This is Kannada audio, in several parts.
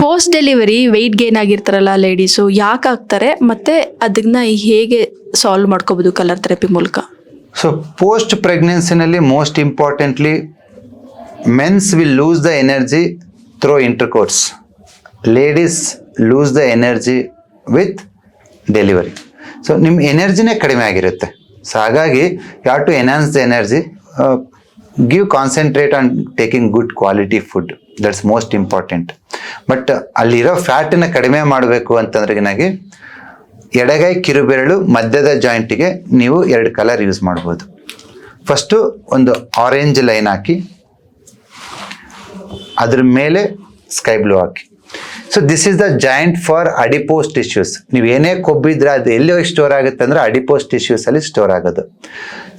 ಪೋಸ್ಟ್ ಡೆಲಿವರಿ ವೆಯ್ಟ್ ಗೇನ್ ಆಗಿರ್ತಾರಲ್ಲ ಲೇಡೀಸು ಯಾಕೆ ಆಗ್ತಾರೆ ಮತ್ತೆ ಅದನ್ನ ಹೇಗೆ ಸಾಲ್ವ್ ಮಾಡ್ಕೋಬಹುದು ಕಲರ್ ಥೆರಪಿ ಮೂಲಕ? So post ಪ್ರೆಗ್ನೆನ್ಸಿನಲ್ಲಿ most importantly men's will lose the energy through intercourse ladies lose the energy with delivery so ನಿಮ್ಮ ಎನರ್ಜಿನೇ ಕಡಿಮೆ ಆಗಿರುತ್ತೆ. ಸೊ ಹಾಗಾಗಿ ಯಾವ to enhance the energy give concentrate on taking good quality food that's most important but ಅಲ್ಲಿರೋ ಫ್ಯಾಟನ್ನು ಕಡಿಮೆ ಮಾಡಬೇಕು ಅಂತಂದ್ರೆ ನನಗೆ ಎಡಗೈ ಕಿರುಬೆರಳು ಮಧ್ಯದ ಜಾಯಿಂಟಿಗೆ ನೀವು ಎರಡು ಕಲರ್ ಯೂಸ್ ಮಾಡ್ಬೋದು. ಫಸ್ಟು ಒಂದು ಆರೆಂಜ್ ಲೈನ್ ಹಾಕಿ, ಅದ್ರ ಮೇಲೆ sky blue hockey. So this is the joint for adipose tissues ನೀವು ಏನೇ ಕೊಬ್ಬಿದ್ರೆ ಅದು ಎಲ್ಲಿ ಹೋಗಿ ಸ್ಟೋರ್ ಆಗುತ್ತೆ ಅಂದರೆ ಅಡಿಪೋಸ್ ಟಿಶ್ಯೂಸ್ ಅಲ್ಲಿ ಸ್ಟೋರ್ ಆಗೋದು.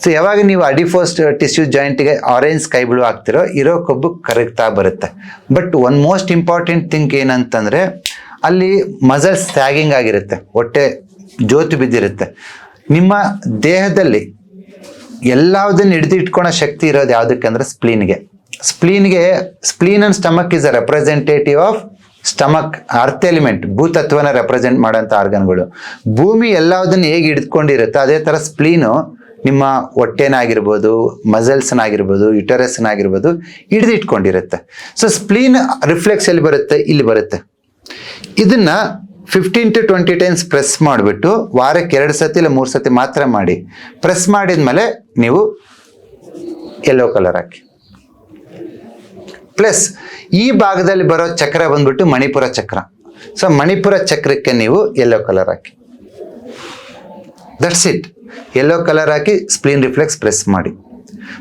ಸೊ ಯಾವಾಗ ನೀವು ಅಡಿಪೋಸ್ ಟಿಶ್ಯೂ ಜಾಯಿಂಟಿಗೆ ಆರೆಂಜ್ ಸ್ಕೈ ಬ್ಲೂ ಹಾಕ್ತಿರೋ, ಇರೋ ಕೊಬ್ಬು ಕರಗ್ತಾ ಬರುತ್ತೆ. But one most important thing ಏನಂತಂದರೆ, ಅಲ್ಲಿ ಮಸಲ್ಸ್ ಸ್ಯಾಗಿಂಗ್ ಆಗಿರುತ್ತೆ. ಹೊಟ್ಟೆ ಜೋತು ಬಿದ್ದಿರುತ್ತೆ. ನಿಮ್ಮ ದೇಹದಲ್ಲಿ ಎಲ್ಲದನ್ನ ಹಿಡಿದು ಇಟ್ಕೊಳೋ ಶಕ್ತಿ ಇರೋದು ಯಾವುದಕ್ಕೆ ಅಂದರೆ ಸ್ಪ್ಲೀನ್ಗೆ ಸ್ಪ್ಲೀನ್ಗೆ spleen and stomach is a representative of stomach earth element, ಭೂತತ್ವನ represent ಮಾಡೋಂಥ ಆರ್ಗನ್ಗಳು ಭೂಮಿ ಎಲ್ಲದನ್ನು ಹೇಗೆ ಹಿಡಿದುಕೊಂಡಿರುತ್ತೆ ಅದೇ ಥರ ಸ್ಪ್ಲೀನು ನಿಮ್ಮ ಹೊಟ್ಟೆನಾಗಿರ್ಬೋದು ಮಸಲ್ಸ್ನಾಗಿರ್ಬೋದು ಯುಟರಸ್ನಾಗಿರ್ಬೋದು ಹಿಡಿದು ಇಟ್ಕೊಂಡಿರುತ್ತೆ. ಸೊ ಸ್ಪ್ಲೀನ್ ರಿಫ್ಲೆಕ್ಸ್ ಎಲ್ಲಿ ಬರುತ್ತೆ? ಇಲ್ಲಿ ಬರುತ್ತೆ. ಇದನ್ನ fifteen to twenty times press ಮಾಡಿಬಿಟ್ಟು ವಾರಕ್ಕೆ ಎರಡು ಸತಿ ಇಲ್ಲ ಮೂರು ಸತಿ ಮಾತ್ರ ಮಾಡಿ ಪ್ರೆಸ್ ಮಾಡಿದ ಮೇಲೆ ನೀವು ಯೆಲ್ಲೋ ಕಲರ್ ಹಾಕಿ. ಪ್ಲಸ್ ಈ ಭಾಗದಲ್ಲಿ ಬರೋ ಚಕ್ರ ಬಂದ್ಬಿಟ್ಟು ಮಣಿಪುರ ಚಕ್ರ. ಸೊ ಮಣಿಪುರ ಚಕ್ರಕ್ಕೆ ನೀವು ಯೆಲ್ಲೋ ಕಲರ್ ಹಾಕಿ. ದಟ್ಸ್ ಇಟ್ ಯೆಲ್ಲೋ ಕಲರ್ ಹಾಕಿ ಸ್ಪ್ಲೀನ್ ರಿಫ್ಲೆಕ್ಸ್ ಪ್ರೆಸ್ ಮಾಡಿ.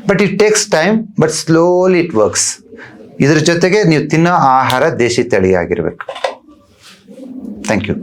But it takes time but slowly it works ಇದ್ರ ಜೊತೆಗೆ ನೀವು ತಿನ್ನೋ ಆಹಾರ ದೇಶಿ ತಳಿಯಾಗಿರಬೇಕು. Thank you